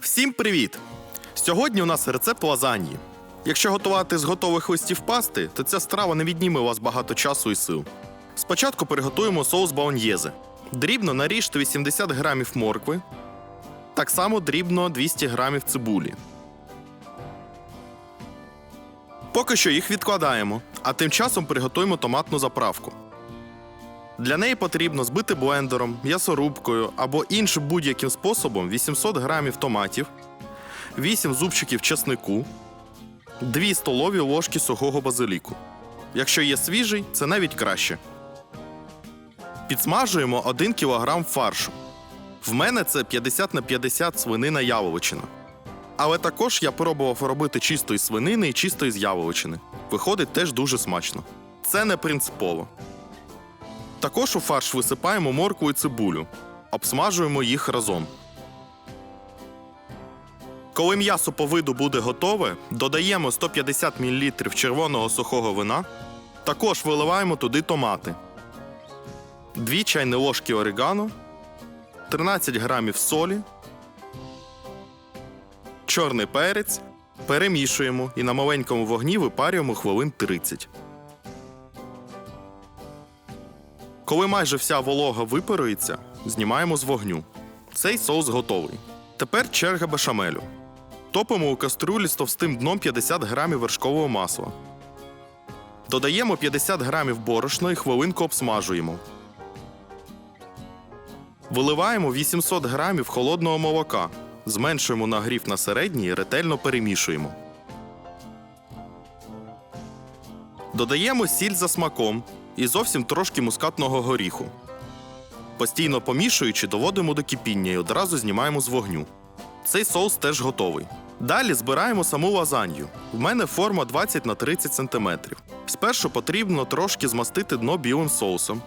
Всім привіт! Сьогодні у нас рецепт лазаньї. Якщо готувати з готових листів пасти, то ця страва не відніме у вас багато часу і сил. Спочатку приготуємо соус бауньєзе. Дрібно наріжте 80 грамів моркви, так само дрібно 200 грамів цибулі. Поки що їх відкладаємо, а тим часом приготуємо томатну заправку. Для неї потрібно збити блендером, м'ясорубкою або іншим будь-яким способом 800 грамів томатів, 8 зубчиків чеснику, 2 столові ложки сухого базиліку. Якщо є свіжий, це навіть краще. Підсмажуємо 1 кг фаршу. В мене це 50 на 50 свинина яловичина. Але також я пробував робити чисто із свинини і чисто із яловичини. Виходить теж дуже смачно. Це не принципово. Також у фарш висипаємо моркву і цибулю, обсмажуємо їх разом. Коли м'ясо по виду буде готове, додаємо 150 мл червоного сухого вина. Також виливаємо туди томати, 2 чайні ложки орегано, 13 грамів солі, чорний перець. Перемішуємо і на маленькому вогні випарюємо хвилин 30. Коли майже вся волога випарується, знімаємо з вогню. Цей соус готовий. Тепер черга бешамелю. Топимо у кастрюлі з товстим дном 50 грамів вершкового масла. Додаємо 50 грамів борошна і хвилинку обсмажуємо. Виливаємо 800 грамів холодного молока. Зменшуємо нагрів на середній і ретельно перемішуємо. Додаємо сіль за смаком і зовсім трошки мускатного горіху. Постійно помішуючи, доводимо до кипіння і одразу знімаємо з вогню. Цей соус теж готовий. Далі збираємо саму лазанью. В мене форма 20 на 30 см. Спершу потрібно трошки змастити дно білим соусом.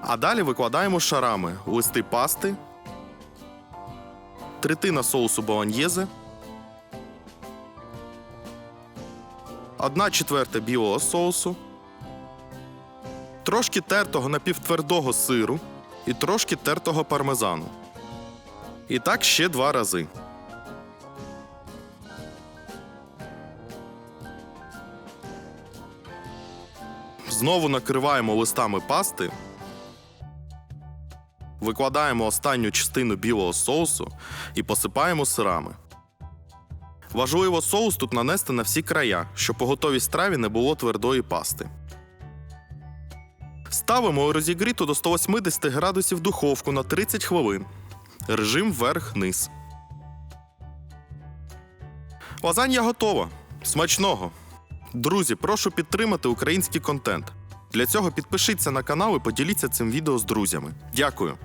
А далі викладаємо шарами листи пасти, третина соусу болоньєзе, одна четверта білого соусу, трошки тертого напівтвердого сиру і трошки тертого пармезану. І так ще два рази. Знову накриваємо листами пасти. Викладаємо останню частину білого соусу і посипаємо сирами. Важливо соус тут нанести на всі края, щоб по готовій страві не було твердої пасти. Ставимо розігріту до 180 градусів духовку на 30 хвилин. Режим вверх-низ. Лазанья готова. Смачного! Друзі, прошу підтримати український контент. Для цього підпишіться на канал і поділіться цим відео з друзями. Дякую!